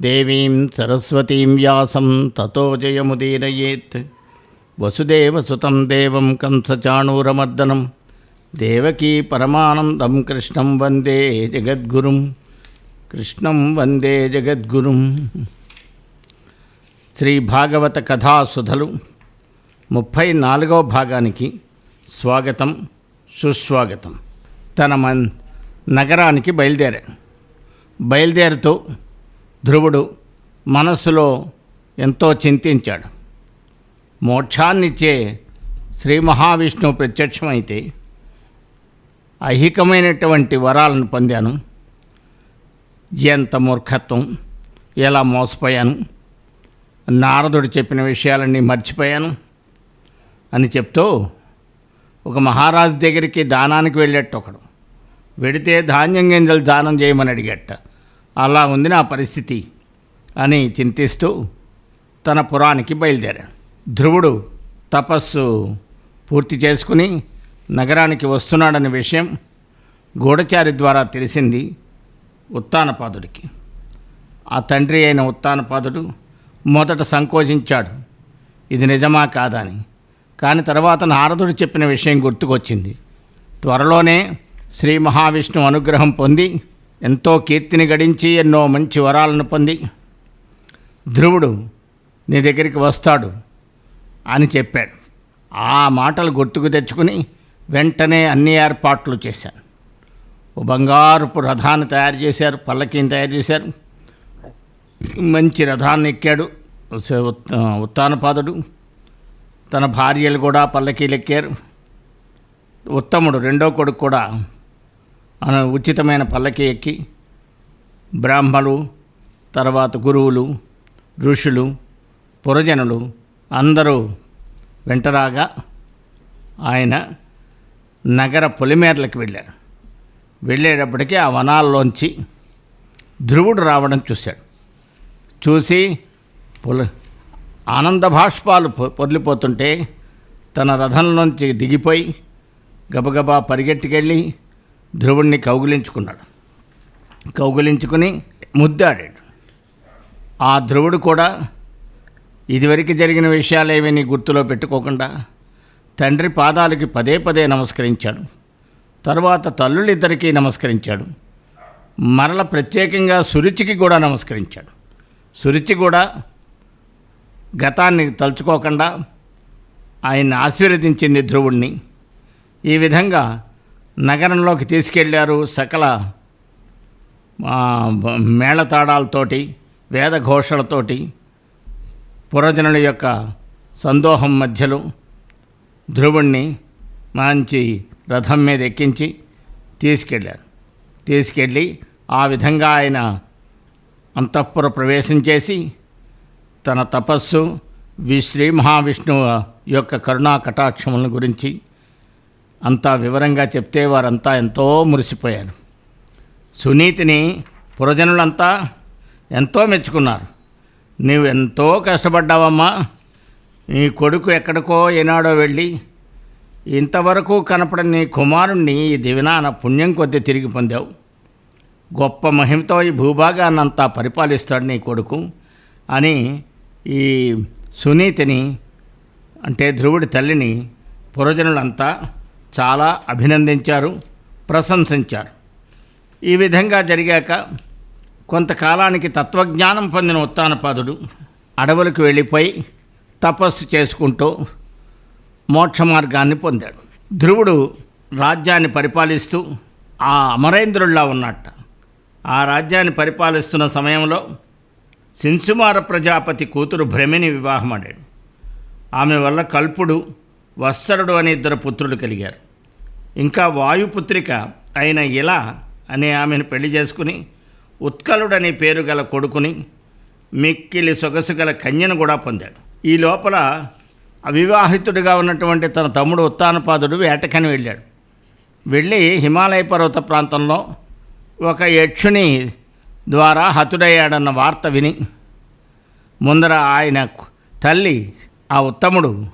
దేవీం సరస్వతీం వ్యాసం తతో జయముదీరయేత్ వసుదేవసుతం దేవం కంసచాణూరమర్దనం దేవకీ పరమానందం కృష్ణం వందే జగద్గురుం కృష్ణం వందే జగద్గురుం శ్రీ భాగవత కథాసుధలు ముప్పై నాలుగవ భాగానికి స్వాగతం సుస్వాగతం తన మన్ నగరానికి బయలుదేరా బయలుదేరుతూ ధ్రువుడు మనస్సులో ఎంతో చింతించాడు. మోక్షాన్నిచ్చే శ్రీ మహావిష్ణువు ప్రత్యక్షమైతే ఐహికమైనటువంటి వరాలను పొందాను. ఎంత మూర్ఖత్వం ఎలా మోసపోయాను నారదుడు చెప్పిన విషయాలన్నీ మర్చిపోయాను అని చెప్తూ ఒక మహారాజు దగ్గరికి దానానికి వెళ్ళేట్టు ఒకడు వెడితే ధాన్యం గింజలు దానం చేయమని అడిగట్ట అలా ఉంది నా పరిస్థితి అని చింతిస్తూ తన పురానికి బయలుదేరాడు. ధ్రువుడు తపస్సు పూర్తి చేసుకుని నగరానికి వస్తున్నాడనే విషయం గూఢచారి ద్వారా తెలిసింది ఉత్తానపాదుడికి. ఆ తండ్రి అయిన ఉత్తానపాదుడు మొదట సంకోచించాడు. ఇది నిజమా కాదని కానీ తర్వాత నారదుడు చెప్పిన విషయం గుర్తుకొచ్చింది. త్వరలోనే శ్రీ మహావిష్ణు అనుగ్రహం పొంది ఎంతో కీర్తిని గడించి ఎన్నో మంచి వరాలను పొంది. ధ్రువుడు నీ దగ్గరికి వస్తాడు అని చెప్పాడు. ఆ మాటలు గుర్తుకు తెచ్చుకుని వెంటనే అన్ని ఏర్పాట్లు చేశాను ఓ బంగారుపు రథాన్ని తయారు చేశారు పల్లకీని తయారు చేశారు. మంచి రథాన్ని ఎక్కాడు ఉత్తానపాదుడు. తన భార్యలు కూడా పల్లకీలు ఎక్కారు ఉత్తముడు రెండో కొడుకు కూడా ఉచితమైన పల్లకి ఎక్కి బ్రాహ్మలు తర్వాత గురువులు ఋషులు పురజనులు అందరూ వెంటరాగా ఆయన నగర పొలిమేరలకు వెళ్ళారు. వెళ్ళేటప్పటికీ ఆ వనాల్లోంచి ధ్రువుడు రావడం చూశాడు. చూసి పొల ఆనంద భాష్పాలు పొ- తన రథంలోంచి దిగిపోయి గబగబా పరిగెట్టుకెళ్ళి ధ్రువుణ్ణి కౌగిలించుకున్నాడు. కౌగిలించుకుని ముద్దాడాడు. ఆ ధ్రువుడు కూడా ఇదివరకు జరిగిన విషయాలేవి నీ గుర్తులో పెట్టుకోకుండా తండ్రి పాదాలకి పదే పదే నమస్కరించాడు. తర్వాత తల్లులిద్దరికీ నమస్కరించాడు. మరల ప్రత్యేకంగా సురుచికి కూడా నమస్కరించాడు. సురుచి కూడా గతాన్ని తలుచుకోకుండా ఆయన్ని ఆశీర్వదించింది ధ్రువుణ్ణి. ఈ విధంగా నగరంలోకి తీసుకెళ్ళారు సకల మేళతాడాలతోటి మేళతాళాలతోటి వేదఘోషలతోటి పురజనుల యొక్క సందోహం మధ్యలో ధ్రువుణ్ణి మంచి రథం మీద ఎక్కించి తీసుకెళ్ళారు తీసుకెళ్ళి ఆ విధంగా ఆయన అంతఃపుర ప్రవేశం చేసి తన తపస్సు వి శ్రీ మహావిష్ణువు యొక్క కరుణా కటాక్షముల గురించి అంతా వివరంగా చెప్తే వారంతా ఎంతో మురిసిపోయారు. సునీతిని పురజనులంతా ఎంతో మెచ్చుకున్నారు. నీవు ఎంతో కష్టపడ్డావమ్మా. నీ కొడుకు ఎక్కడికో ఏనాడో వెళ్ళి ఇంతవరకు కనపడని కుమారుణ్ణి ఈ దివినాన పుణ్యం కొద్ది తిరిగి పొందావు. గొప్ప మహిమతో ఈ భూభాగాన్నంతా పరిపాలిస్తాడు నీ కొడుకు అని ఈ సునీతిని అంటే ధ్రువుడి తల్లిని పురజనులంతా చాలా అభినందించారు ప్రశంసించారు. ఈ విధంగా జరిగాక కొంతకాలానికి తత్వజ్ఞానం పొందిన ఉత్తానపాదుడు అడవులకు వెళ్ళిపోయి తపస్సు చేసుకుంటూ మోక్ష మార్గాన్ని పొందాడు. ధ్రువుడు రాజ్యాన్ని పరిపాలిస్తూ ఆ అమరేంద్రుల్లా ఉన్నట్ట. ఆ రాజ్యాన్ని పరిపాలిస్తున్న సమయంలో సిన్సుమార ప్రజాపతి కూతురు భ్రమిని వివాహమాడాడు. ఆమె వల్ల కల్పుడు వత్సరుడు అనే ఇద్దరు పుత్రులు కలిగారు. ఇంకా వాయుపుత్రిక అయిన ఇలా అనే ఆమెను పెళ్ళి చేసుకుని ఉత్కలుడనే పేరు గల కొడుకుని మిక్కిలి సొగసు గల కన్యను కూడా పొందాడు. ఈ లోపల అవివాహితుడిగా ఉన్నటువంటి తన తమ్ముడు ఉత్తానపాదుడు వేటకని వెళ్ళాడు. వెళ్ళి హిమాలయ పర్వత ప్రాంతంలో ఒక యక్షుని ద్వారా హతుడయ్యాడన్న వార్త విని ముందర ఆయన తల్లి ఆ ఉత్తముడు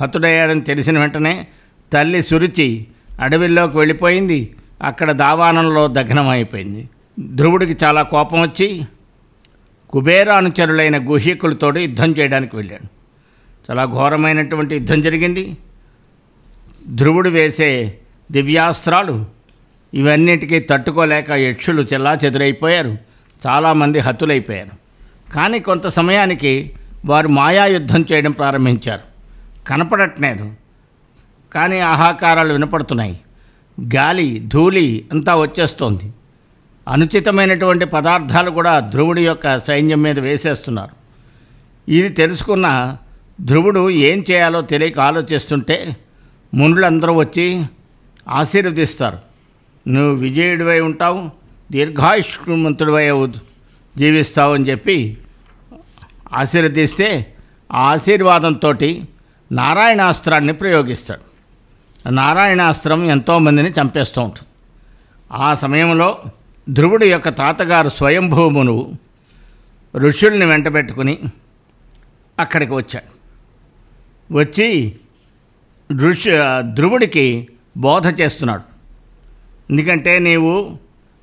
హతుడయ్యాడని తెలిసిన వెంటనే తల్లి సురుచి అడవిలోకి వెళ్ళిపోయింది. అక్కడ దావానంలో దగ్నమైపోయింది. ధ్రువుడికి చాలా కోపం వచ్చి కుబేరానుచరులైన గుహీకులతో యుద్ధం చేయడానికి వెళ్ళాడు. చాలా ఘోరమైనటువంటి యుద్ధం జరిగింది. ధ్రువుడు వేసే దివ్యాస్త్రాలు ఇవన్నిటికీ తట్టుకోలేక యక్షులు చెల్లా చెదురైపోయారు చాలామంది హతులైపోయారు. కానీ కొంత సమయానికి వారు మాయా యుద్ధం చేయడం ప్రారంభించారు. కనపడట్లేదు. కానీ ఆహాకారాలు వినపడుతున్నాయి. గాలి ధూళి అంతా వచ్చేస్తోంది. అనుచితమైనటువంటి పదార్థాలు కూడా ధ్రువుడి యొక్క సైన్యం మీద వేసేస్తున్నారు. ఇది తెలుసుకున్న ధ్రువుడు ఏం చేయాలో తెలియక ఆలోచిస్తుంటే మునులందరూ వచ్చి ఆశీర్వదిస్తారు. నువ్వు విజయుడివై ఉంటావు దీర్ఘాయుష్మంతుడివై అవు- జీవిస్తావు అని చెప్పి ఆశీర్వదిస్తే ఆ ఆశీర్వాదంతో నారాయణాస్త్రాన్ని ప్రయోగిస్తాడు. నారాయణాస్త్రం ఎంతోమందిని చంపేస్తూ ఉంటుంది. ఆ సమయంలో ధ్రువుడి యొక్క తాతగారు స్వయంభూమును ఋషుల్ని వెంటబెట్టుకుని అక్కడికి వచ్చాడు. వచ్చి ఋషి ధ్రువుడికి బోధ చేస్తున్నాడు. ఎందుకంటే నీవు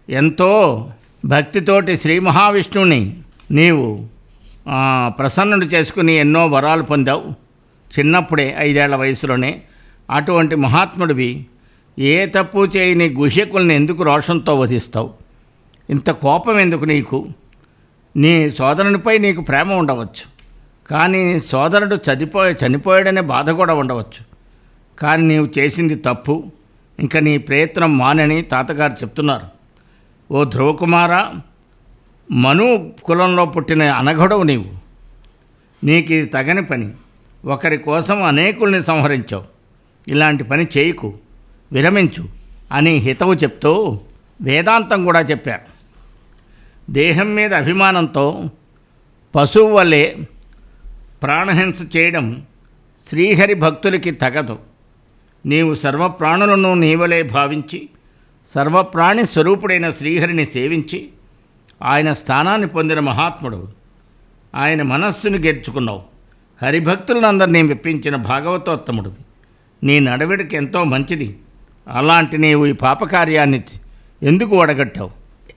ఎంతో భక్తితోటి శ్రీ మహావిష్ణువుని నీవు ప్రసన్నుడు చేసుకుని ఎన్నో వరాలు పొందావు. చిన్నప్పుడే ఐదేళ్ళ వయసులోనే అటువంటి మహాత్ముడివి ఏ తప్పు చేయని గుహ్యకుల్ని ఎందుకు రోషంతో వధిస్తావు? ఇంత కోపం ఎందుకు నీకు? నీ సోదరునిపై నీకు ప్రేమ ఉండవచ్చు. కానీ సోదరుడు చనిపోయి చనిపోయాడనే బాధ కూడా ఉండవచ్చు. కానీ నీవు చేసింది తప్పు. ఇంకా నీ ప్రయత్నం మానని తాతగారు చెప్తున్నారు. ఓ ధ్రువకుమార మను కులంలో పుట్టిన అనఘడవు నీవు. నీకు ఇది తగని పని. ఒకరి కోసం అనేకుల్ని సంహరించావు ఇలాంటి పని చేయకు విరమించు అని హితవు చెప్తూ వేదాంతం కూడా చెప్పారు. దేహం మీద అభిమానంతో పశువు వలె ప్రాణహింస చేయడం శ్రీహరి భక్తులకి తగదు. నీవు సర్వప్రాణులను నీవలే భావించి సర్వప్రాణి స్వరూపుడైన శ్రీహరిని సేవించి ఆయన స్థానాన్ని పొందిన మహాత్ముడు. ఆయన మనస్సును గెలుచుకున్నావు హరిభక్తులందరినీ మెప్పించిన భాగవతోత్తముడు నీ నడవడికి ఎంతో మంచిది. అలాంటి నీవు ఈ పాపకార్యాన్ని ఎందుకు వడగట్టావు?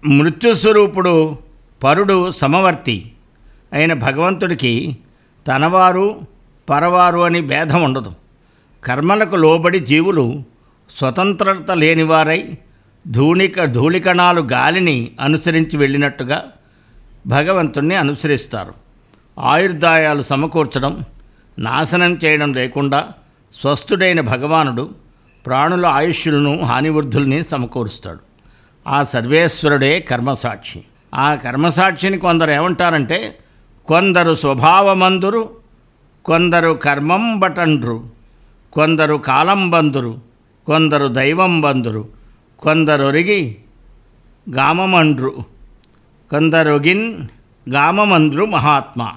మృత్యుస్వరూపుడు పరుడు సమవర్తి అయిన భగవంతుడికి తనవారు పరవారు అని భేదం ఉండదు. కర్మలకు లోబడి జీవులు స్వతంత్రత లేనివారై ధూళిక ధూళికణాలు గాలిని అనుసరించి వెళ్ళినట్టుగా భగవంతుణ్ణి అనుసరిస్తారు. ఆయుర్దాయాలు సమకూర్చడం నాశనం చేయడం లేకుండా స్వస్థుడైన భగవానుడు ప్రాణుల ఆయుష్యులను హానివృద్ధుల్ని సమకూరుస్తాడు. ఆ సర్వేశ్వరుడే కర్మసాక్షి. ఆ కర్మసాక్షిని కొందరు ఏమంటారంటే కొందరు స్వభావమందురు కొందరు కర్మం బటండ్రు కొందరు కాలం బందురు కొందరు దైవం బందురు కొందరొరిగి గామమండ్రు కొందరొగిన్ గామమండ్రు మహాత్మ.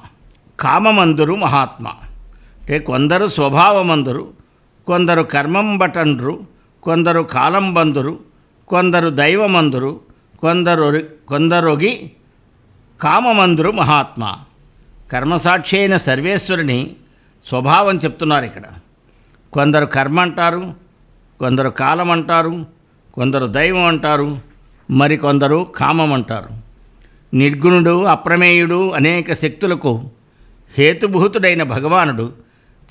కామమందురు మహాత్మ. అంటే కొందరు స్వభావమందురు కొందరు కర్మం బటండ్రు కొందరు కాలం బందురు కొందరు దైవమందురు కొందరు కొందరొగి కామమందురు మహాత్మ. కర్మసాక్షి అయిన సర్వేశ్వరుని స్వభావం చెప్తున్నారు ఇక్కడ. కొందరు కర్మ అంటారు కొందరు కాలం అంటారు కొందరు దైవం అంటారు మరికొందరు కామం అంటారు నిర్గుణుడు అప్రమేయుడు అనేక శక్తులకు హేతుభూతుడైన భగవానుడు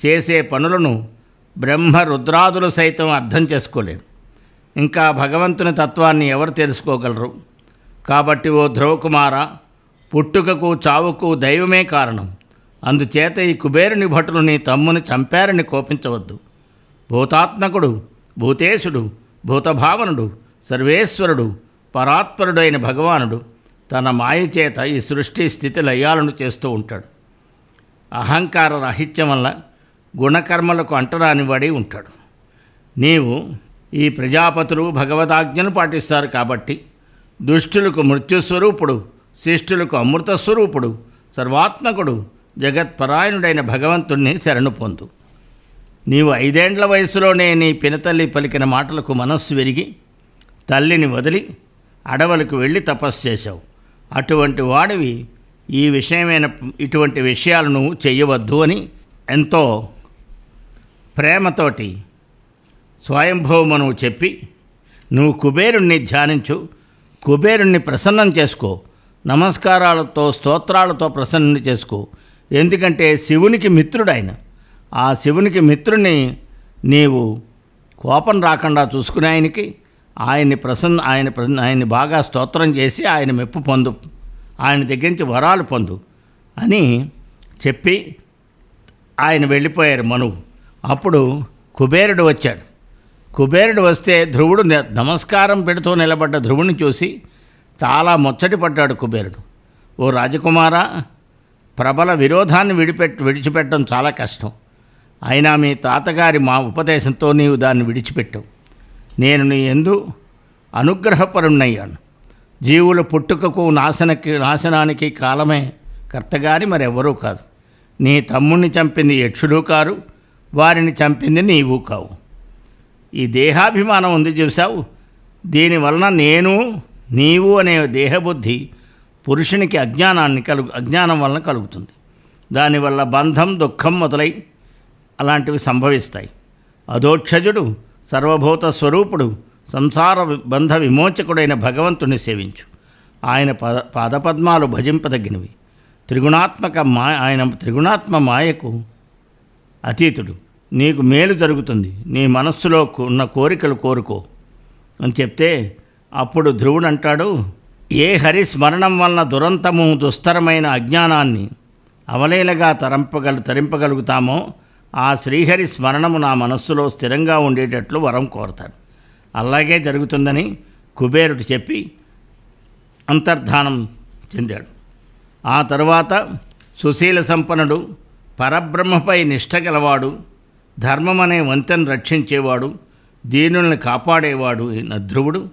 చేసే పనులను బ్రహ్మ రుద్రాదులు సైతం అర్థం చేసుకోలేదు. ఇంకా భగవంతుని తత్వాన్ని ఎవరు తెలుసుకోగలరు? కాబట్టి ఓ ధ్రువకుమార పుట్టుకకు చావుకు దైవమే కారణం. అందుచేత ఈ కుబేరుని భటులు నీ తమ్ముని చంపారని కోపించవద్దు. భూతాత్మకుడు భూతేశుడు భూతభావనుడు సర్వేశ్వరుడు పరాత్పరుడైన భగవానుడు తన మాయ చేత ఈ సృష్టి స్థితి లయాలను చేస్తూ ఉంటాడు. అహంకార రాహిత్యం వల్ల గుణకర్మలకు అంటరానివాడి ఉంటాడు. నీవు ఈ ప్రజాపతులు భగవదాజ్ఞను పాటిస్తారు కాబట్టి దుష్టులకు మృత్యుస్వరూపుడు శిష్టులకు అమృత స్వరూపుడు సర్వాత్మకుడు జగత్పరాయణుడైన భగవంతుణ్ణి శరణు పొందు. నీవు ఐదేండ్ల వయసులోనే నీ పినతల్లి పలికిన మాటలకు మనస్సు విరిగి తల్లిని వదిలి అడవులకు వెళ్ళి తపస్సు చేశావు. అటువంటి వాడివి ఈ విషయమైన ఇటువంటి విషయాలను చేయవద్దు అని ఎంతో ప్రేమతోటి స్వయంభవమును చెప్పి నువ్వు కుబేరుణ్ణి ధ్యానించు కుబేరుణ్ణి ప్రసన్నం చేసుకో నమస్కారాలతో స్తోత్రాలతో ప్రసన్నం చేసుకో. ఎందుకంటే శివునికి మిత్రుడాయన ఆ శివునికి మిత్రుని నీవు కోపం రాకుండా చూసుకునే ఆయనకి ఆయన్ని ప్రసన్న ఆయన ఆయన్ని బాగా స్తోత్రం చేసి ఆయన మెప్పు పొందు ఆయన దగ్గర నుంచి వరాలు పొందు అని చెప్పి ఆయన వెళ్ళిపోయారు మనువు. అప్పుడు కుబేరుడు వచ్చాడు. కుబేరుడు వస్తే ధ్రువుడు నమస్కారం పెడుతూ నిలబడ్డ ధ్రువుని చూసి చాలా ముచ్చటి పడ్డాడు కుబేరుడు. ఓ రాజకుమార ప్రబల విరోధాన్ని విడిపెట్ విడిచిపెట్టడం చాలా కష్టం. అయినా మీ తాతగారి మా ఉపదేశంతో నీవు దాన్ని విడిచిపెట్టావు నేను నీ ఎందు అనుగ్రహపరుణ్ణయ్యాను. జీవుల పుట్టుకకు నాశనకి నాశనానికి కాలమే కర్తగాని మరెవరూ కాదు. నీ తమ్ముణ్ణి చంపింది యక్షుడు కారు వారిని చంపింది నీవు కావు. ఈ దేహాభిమానం ఉంది చూసావు దీనివలన నేను నీవు అనే దేహబుద్ధి పురుషునికి అజ్ఞానాన్ని కలుగు అజ్ఞానం వలన కలుగుతుంది. దానివల్ల బంధం దుఃఖం మొదలై అలాంటివి సంభవిస్తాయి. అధోక్షజుడు సర్వభూత స్వరూపుడు సంసార వి- బంధ విమోచకుడైన భగవంతుని సేవించు. ఆయన పద పాదపద్మాలు భజింపదగినవి. త్రిగుణాత్మక మా ఆయన త్రిగుణాత్మ మాయకు అతీతుడు. నీకు మేలు జరుగుతుంది. నీ మనస్సులో ఉన్న కోరికలు కోరుకో. అని చెప్తే అప్పుడు ధ్రువుడు అంటాడు ఏ హరి స్మరణం వలన దురంతము దుస్తరమైన అజ్ఞానాన్ని అవలేలగా తరంపగల తరింపగలుగుతామో ఆ శ్రీహరి స్మరణము నా మనస్సులో స్థిరంగా ఉండేటట్లు వరం కోరతాడు. అలాగే జరుగుతుందని కుబేరుడు చెప్పి అంతర్ధానం చెందాడు. ఆ తరువాత సుశీల సంపన్నుడు పరబ్రహ్మపై నిష్ట గలవాడు అనే వంతెను రక్షించేవాడు దీనుల్ని కాపాడేవాడు అయిన ధ్రువుడు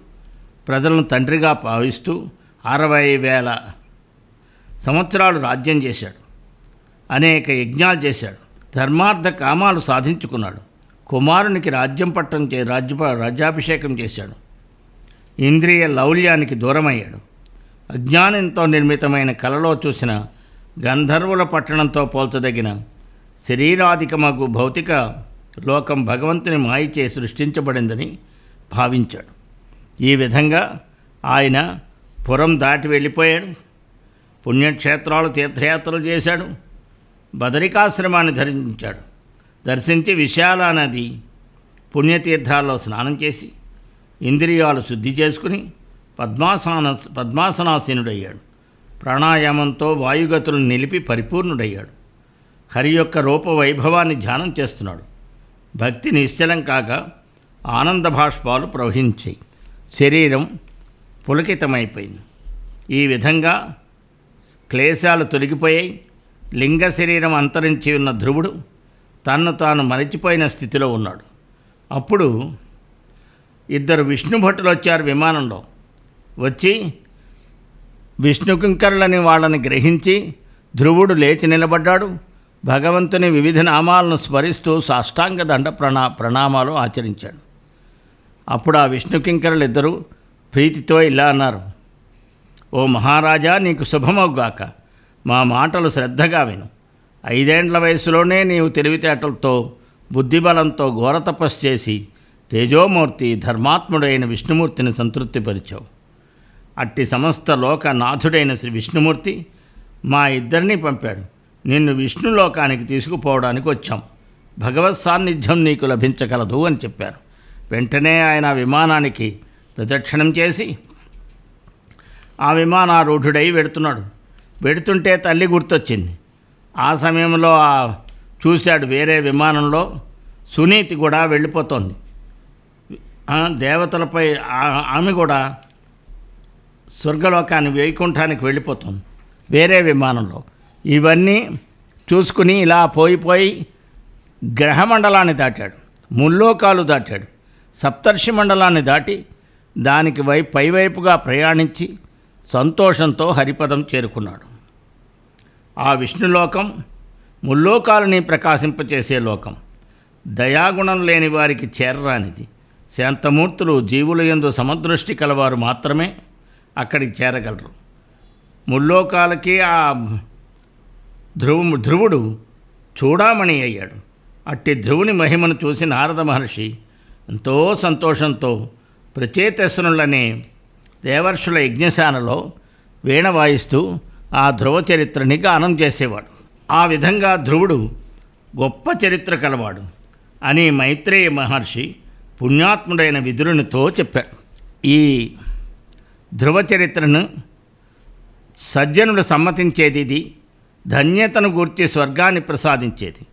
ప్రజలను తండ్రిగా భావిస్తూ అరవై వేల సంవత్సరాలు రాజ్యం చేశాడు. అనేక యజ్ఞాలు చేశాడు. ధర్మార్థ కామాలు సాధించుకున్నాడు. కుమారునికి రాజ్యం పట్టం చే రాజ్య రాజ్యాభిషేకం చేశాడు. ఇంద్రియ లౌల్యానికి దూరమయ్యాడు. అజ్ఞానంతో నిర్మితమైన కలలో చూసిన గంధర్వుల పట్టణంతో పోల్చదగిన శరీరాధికమగు భౌతిక లోకం భగవంతుని మాయచే సృష్టించబడిందని భావించాడు. ఈ విధంగా ఆయన పురం దాటి వెళ్ళిపోయాడు. పుణ్యక్షేత్రాలు తీర్థయాత్రలు చేశాడు. బదరికాశ్రమాన్ని ధరించాడు. దర్శించి విశాల నది పుణ్యతీర్థాల్లో స్నానం చేసి ఇంద్రియాలు శుద్ధి చేసుకుని పద్మాసన పద్మాసనాసీనుడయ్యాడు. ప్రాణాయామంతో వాయుగతులను నిలిపి పరిపూర్ణుడయ్యాడు. హరి యొక్క రూప వైభవాన్ని ధ్యానం చేస్తున్నాడు. భక్తి నిశ్చలం కాక ఆనంద భాష్పాలు ప్రవహించాయి. శరీరం పులకితమైపోయింది. ఈ విధంగా క్లేశాలు తొలగిపోయాయి. లింగ శరీరం అంతరించి ఉన్న ధ్రువుడు తన్ను తాను మరచిపోయిన స్థితిలో ఉన్నాడు. అప్పుడు ఇద్దరు విష్ణు భట్టులు వచ్చారు విమానంలో. వచ్చి విష్ణుకింకరులని వాళ్ళని గ్రహించి ధ్రువుడు లేచి నిలబడ్డాడు. భగవంతుని వివిధ నామాలను స్మరిస్తూ సాష్టాంగ దండ ప్రణా ప్రణామాలు ఆచరించాడు. అప్పుడు ఆ విష్ణుకింకరులు ఇద్దరు ప్రీతితో ఇలా అన్నారు. ఓ మహారాజా నీకు శుభమవుగాక మా మాటలు శ్రద్ధగా విను. ఐదేండ్ల వయసులోనే నీవు తెలివితేటలతో బుద్ధిబలంతో ఘోర తపస్సు చేసి తేజోమూర్తి ధర్మాత్ముడైన విష్ణుమూర్తిని సంతృప్తిపరిచావు. అట్టి సమస్త లోక నాథుడైన శ్రీ విష్ణుమూర్తి మా ఇద్దరిని పంపాడు. నిన్ను విష్ణులోకానికి తీసుకుపోవడానికి వచ్చాం. భగవత్ సాన్నిధ్యం నీకు లభించగలదు అని చెప్పారు. వెంటనే ఆయన విమానానికి ప్రదక్షిణం చేసి ఆ విమానారూఢుడై వెడుతున్నాడు. వెడుతుంటే తల్లి గుర్తొచ్చింది. ఆ సమయంలో చూశాడు వేరే విమానంలో సునీతి కూడా వెళ్ళిపోతోంది. దేవతలపై ఆమె కూడా స్వర్గలోకాన్ని వైకుంఠానికి వెళ్ళిపోతుంది వేరే విమానంలో. ఇవన్నీ చూసుకుని ఇలా పోయిపోయి గ్రహమండలాన్ని దాటాడు ముల్లోకాలు దాటాడు సప్తర్షి మండలాన్ని దాటి దానికి వై పైవైపుగా ప్రయాణించి సంతోషంతో హరిపదం చేరుకున్నాడు. ఆ విష్ణులోకం ముల్లోకాలని ప్రకాశింపచేసే లోకం. దయాగుణం లేని వారికి చేరరానిది. శాంతమూర్తులు జీవుల యందు సమదృష్టి కలవారు మాత్రమే అక్కడికి చేరగలరు. ముల్లోకాలకి ఆ ధ్రువు ధ్రువుడు చూడామణి అయ్యాడు. అట్టి ధ్రువుని మహిమను చూసి నారద మహర్షి ఎంతో సంతోషంతో ప్రచేతసునులనే దేవర్షుల యజ్ఞశాలలో వీణ వాయిస్తూ ఆ ధ్రువ చరిత్రని గానం చేసేవాడు. ఆ విధంగా ధ్రువుడు గొప్ప చరిత్ర కలవాడు అని మైత్రేయ మహర్షి పుణ్యాత్ముడైన విదురునితో చెప్పాడు. ఈ ధ్రువ చరిత్రను సజ్జనుడు సమ్మతించేది ఇది ధన్యతను గూర్చి స్వర్గాన్ని ప్రసాదించేది.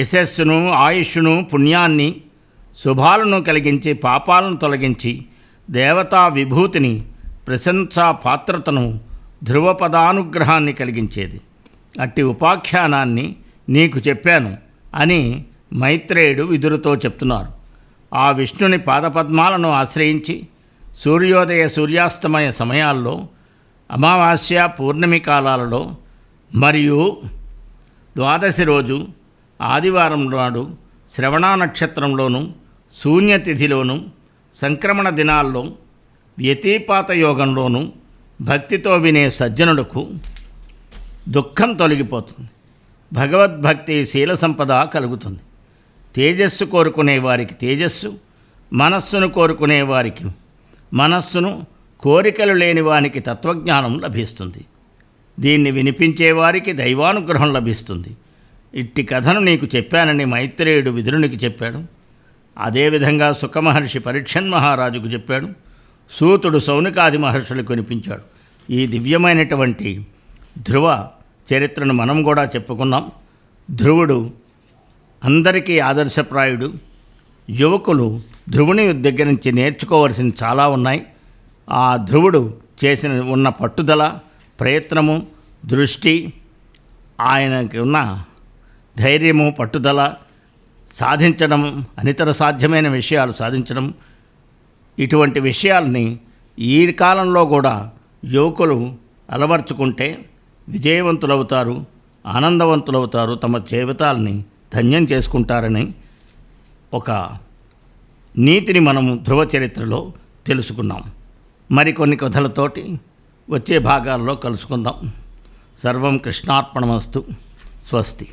యశస్సును ఆయుష్ను పుణ్యాన్ని శుభాలను కలిగించి పాపాలను తొలగించి దేవతా విభూతిని ప్రశంసా పాత్రతను ధ్రువపదానుగ్రహాన్ని కలిగించేది. అట్టి ఉపాఖ్యానాన్ని నీకు చెప్పాను అని మైత్రేయుడు విదురుతో చెప్తున్నారు. ఆ విష్ణుని పాదపద్మాలను ఆశ్రయించి సూర్యోదయ సూర్యాస్తమయ సమయాల్లో అమావాస్య పూర్ణమి కాలాలలో మరియు ద్వాదశి రోజు ఆదివారం నాడు శ్రవణ నక్షత్రంలోనూ శూన్యతిథిలోనూ సంక్రమణ దినాల్లో వ్యతిపాత యోగంలోనూ భక్తితో వినే సజ్జనులకు దుఃఖం తొలగిపోతుంది. భగవద్భక్తి శీల సంపద కలుగుతుంది. తేజస్సు కోరుకునే వారికి తేజస్సు మనస్సును కోరుకునే వారికి మనస్సును కోరికలు లేని వానికి తత్వజ్ఞానం లభిస్తుంది. దీన్ని వినిపించే వారికి దైవానుగ్రహం లభిస్తుంది. ఇట్టి కథను నీకు చెప్పానని మైత్రేయుడు విదురునికి చెప్పాడు. అదేవిధంగా సుఖమహర్షి పరీక్షన్ మహారాజుకు చెప్పాడు. సూతుడు సౌనికాది మహర్షులు వినిపించాడు ఈ దివ్యమైనటువంటి ధ్రువ చరిత్రను మనం కూడా చెప్పుకున్నాం. ధ్రువుడు అందరికీ ఆదర్శప్రాయుడు. యువకులు ధ్రువుని దగ్గర నుంచి నేర్చుకోవలసిన చాలా ఉన్నాయి. ఆ ధ్రువుడు చేసిన ఉన్న పట్టుదల ప్రయత్నము దృష్టి ఆయనకి ఉన్న ధైర్యము పట్టుదల సాధించడం అనితర సాధ్యమైన విషయాలు సాధించడం ఇటువంటి విషయాల్ని ఈ కాలంలో కూడా యువకులు అలవర్చుకుంటే విజయవంతులవుతారు ఆనందవంతులవుతారు తమ జీవితాలని ధన్యం చేసుకుంటారని ఒక నీతిని మనము ధ్రువ చరిత్రలో తెలుసుకున్నాం. మరికొన్ని కథలతోటి వచ్చే భాగాల్లో కలుసుకుందాం. సర్వం కృష్ణార్పణమస్తు. స్వస్తి.